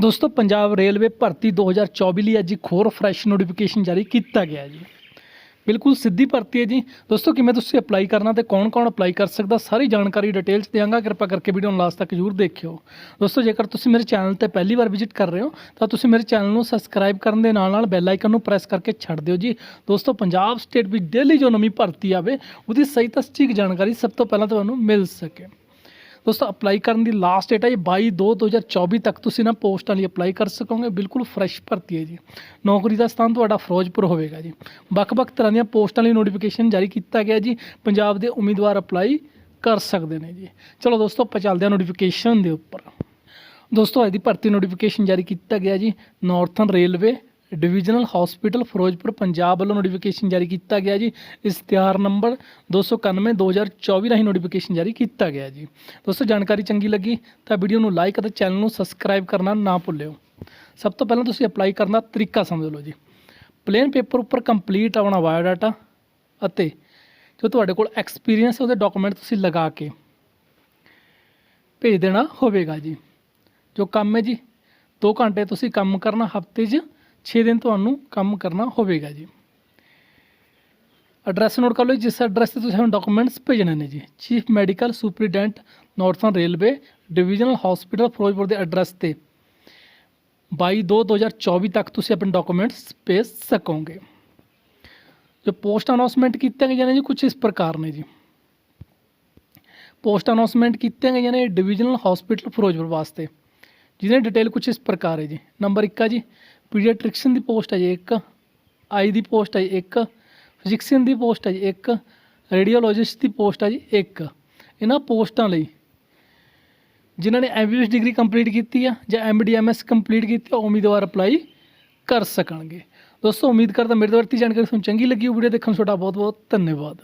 ਦੋਸਤੋ, ਪੰਜਾਬ ਰੇਲਵੇ ਭਰਤੀ 2024 ਲਈ ਅੱਜ ਇੱਕ ਹੋਰ ਫਰੈਸ਼ ਨੋਟੀਫਿਕੇਸ਼ਨ ਜਾਰੀ ਕੀਤਾ ਗਿਆ ਜੀ। ਬਿਲਕੁਲ ਸਿੱਧੀ ਭਰਤੀ ਹੈ ਜੀ। ਦੋਸਤੋ, ਕਿਵੇਂ ਤੁਸੀਂ ਅਪਲਾਈ ਕਰਨਾ ਤੇ ਕੌਣ-ਕੌਣ ਅਪਲਾਈ ਕਰ ਸਕਦਾ, ਸਾਰੀ ਜਾਣਕਾਰੀ ਡਿਟੇਲ 'ਚ ਦਿਆਂਗਾ। ਕਿਰਪਾ ਕਰਕੇ ਵੀਡੀਓ ਨੂੰ ਲਾਸਟ ਤੱਕ ਜ਼ਰੂਰ ਦੇਖਿਓ। ਦੋਸਤੋ, ਜੇਕਰ ਤੁਸੀਂ ਮੇਰੇ ਚੈਨਲ ਤੇ ਪਹਿਲੀ ਵਾਰ ਵਿਜ਼ਿਟ ਕਰ ਰਹੇ ਹੋ, ਤਾਂ ਤੁਸੀਂ ਮੇਰੇ ਚੈਨਲ ਨੂੰ ਸਬਸਕ੍ਰਾਈਬ ਕਰਨ ਦੇ ਨਾਲ ਨਾਲ ਬੈਲ ਆਈਕਨ ਨੂੰ ਪ੍ਰੈਸ ਕਰਕੇ ਛੱਡ ਦਿਓ ਜੀ। ਦੋਸਤੋ, ਪੰਜਾਬ ਸਟੇਟ ਵਿੱਚ ਡੇਲੀ ਜੋ ਨਵੀਂ ਭਰਤੀ ਆਵੇ, ਉਹਦੀ ਸਹੀ ਤਾਂ ਸਟੀਕ ਜਾਣਕਾਰੀ ਸਭ ਤੋਂ ਪਹਿਲਾਂ ਤੁਹਾਨੂੰ ਮਿਲ ਸਕੇ। ਦੋਸਤੋ ਅਪਲਾਈ ਕਰਨ ਦੀ ਲਾਸਟ ਡੇਟ ਹੈ ਜੀ 22 2 2024 ਤੱਕ ਤੁਸੀਂ ਨਾ ਪੋਸਟਾਂ ਲਈ ਅਪਲਾਈ ਕਰ ਸਕੋਗੇ। ਬਿਲਕੁਲ ਫਰੈਸ਼ ਭਰਤੀ ਹੈ ਜੀ। ਨੌਕਰੀ ਦਾ ਸਥਾਨ ਤੁਹਾਡਾ ਫਿਰੋਜ਼ਪੁਰ ਹੋਵੇਗਾ ਜੀ। ਵੱਖ-ਵੱਖ ਤਰ੍ਹਾਂ ਦੀਆਂ ਪੋਸਟਾਂ ਲਈ ਨੋਟੀਫਿਕੇਸ਼ਨ ਜਾਰੀ ਕੀਤਾ ਗਿਆ ਜੀ। ਪੰਜਾਬ ਦੇ ਉਮੀਦਵਾਰ ਅਪਲਾਈ ਕਰ ਸਕਦੇ ਨੇ ਜੀ। ਚਲੋ ਦੋਸਤੋ, ਆਪਾਂ ਚੱਲਦੇ ਹਾਂ ਨੋਟੀਫਿਕੇਸ਼ਨ ਦੇ ਉੱਪਰ। ਦੋਸਤੋ, ਅੱਜ ਦੀ ਭਰਤੀ ਨੋਟੀਫਿਕੇਸ਼ਨ ਜਾਰੀ ਕੀਤਾ ਗਿਆ ਜੀ northern railway divisional hospital Firozpur, Punjab ਵੱਲੋਂ ਨੋਟੀਫਿਕੇਸ਼ਨ ਜਾਰੀ ਕੀਤਾ ਗਿਆ ਜੀ। ਇਸ਼ਤਿਹਾਰ ਨੰਬਰ 291 2024 ਰਾਹੀਂ ਨੋਟੀਫਿਕੇਸ਼ਨ ਜਾਰੀ ਕੀਤਾ ਗਿਆ ਜੀ। ਦੋਸਤੋ, ਜਾਣਕਾਰੀ ਚੰਗੀ ਲੱਗੀ ਤਾਂ ਵੀਡੀਓ ਨੂੰ ਲਾਈਕ ਅਤੇ ਚੈਨਲ ਨੂੰ ਸਬਸਕ੍ਰਾਈਬ ਕਰਨਾ ਨਾ ਭੁੱਲਿਓ। ਸਭ ਤੋਂ ਪਹਿਲਾਂ ਤੁਸੀਂ ਅਪਲਾਈ ਕਰਨ ਦਾ ਤਰੀਕਾ ਸਮਝ ਲਓ ਜੀ। ਪਲੇਨ ਪੇਪਰ ਉੱਪਰ ਕੰਪਲੀਟ ਆਪਣਾ ਬਾਇਓਡਾਟਾ ਅਤੇ ਜੋ ਤੁਹਾਡੇ ਕੋਲ ਐਕਸਪੀਰੀਅੰਸ ਹੈ, ਉਹਦੇ ਡਾਕੂਮੈਂਟ ਤੁਸੀਂ ਲਗਾ ਕੇ ਭੇਜ ਦੇਣਾ ਹੋਵੇਗਾ ਜੀ। ਜੋ ਕੰਮ ਹੈ ਜੀ 2 ਘੰਟੇ ਤੁਸੀਂ ਕੰਮ ਕਰਨਾ, ਹਫ਼ਤੇ 'ਚ 6 ਦਿਨ ਤੁਹਾਨੂੰ ਕੰਮ ਕਰਨਾ ਹੋਵੇਗਾ ਜੀ। ਐਡਰੈਸ ਨੋਟ ਕਰ ਲਓ ਜਿਸ ਐਡਰੈਸ ਤੇ ਤੁਸੀਂ ਆਪਣੇ ਡਾਕੂਮੈਂਟਸ ਭੇਜਣੇ ਨੇ ਜੀ। Chief medical superintendent northern railway divisional hospital Firozpur ਦੇ ਐਡਰੈਸ ਤੇ। 22 2 2024 ਤੱਕ ਤੁਸੀਂ ਆਪਣੇ ਡਾਕੂਮੈਂਟਸ ਭੇਜ ਸਕੋਗੇ। ਜੋ ਪੋਸਟ ਅਨਾਉਂਸਮੈਂਟ ਕੀਤੀਆਂ ਗਈਆਂ ਨੇ ਜੀ ਕੁਝ ਇਸ ਪ੍ਰਕਾਰ ਨੇ ਜੀ। ਪੋਸਟ ਅਨਾਉਂਸਮੈਂਟ ਕੀਤੀਆਂ ਗਈਆਂ ਨੇ ਡਿਵੀਜ਼ਨਲ ਹਸਪੀਟਲ ਫਿਰੋਜ਼ਪੁਰ ਵਾਸਤੇ। ਜਿਹਦੇ ਡਿਟੇਲ ਕੁਝ ਇਸ ਪ੍ਰਕਾਰ ਹੈ ਜੀ। ਨੰਬਰ 1 ਆ ਜੀ ਪੀਡੀਆਟ੍ਰਿਕਸ਼ਨ ਦੀ ਪੋਸਟ ਹੈ ਜੀ ਇੱਕ, ਆਈ ਦੀ ਪੋਸਟ ਹੈ ਜੀ ਇੱਕ ਫਿਜ਼ਿਕਸੀਅਨ ਦੀ ਪੋਸਟ ਹੈ ਜੀ ਇੱਕ ਰੇਡੀਓਲੋਜਿਸਟ ਦੀ ਪੋਸਟ ਹੈ ਜੀ ਇੱਕ। ਇਹਨਾਂ ਪੋਸਟਾਂ ਲਈ ਜਿਨ੍ਹਾਂ ਨੇ ਐਮਬੀਬੀਐਸ ਡਿਗਰੀ ਕੰਪਲੀਟ ਕੀਤੀ ਆ ਜਾਂ ਐਮਡੀਐਮਐਸ ਕੰਪਲੀਟ ਕੀਤੀ ਆ, ਉਹ ਉਮੀਦਵਾਰ ਅਪਲਾਈ ਕਰ ਸਕਣਗੇ। ਦੋਸਤੋ, ਉਮੀਦ ਕਰਦਾ ਮੇਰੇ ਤੋਂ ਵਰਤੀ ਜਾਣਕਾਰੀ ਤੁਹਾਨੂੰ ਚੰਗੀ ਲੱਗੀ ਉਹ ਵੀਡੀਓ ਦੇਖਣ ਲਈ ਤੁਹਾਡਾ ਬਹੁਤ ਬਹੁਤ ਧੰਨਵਾਦ।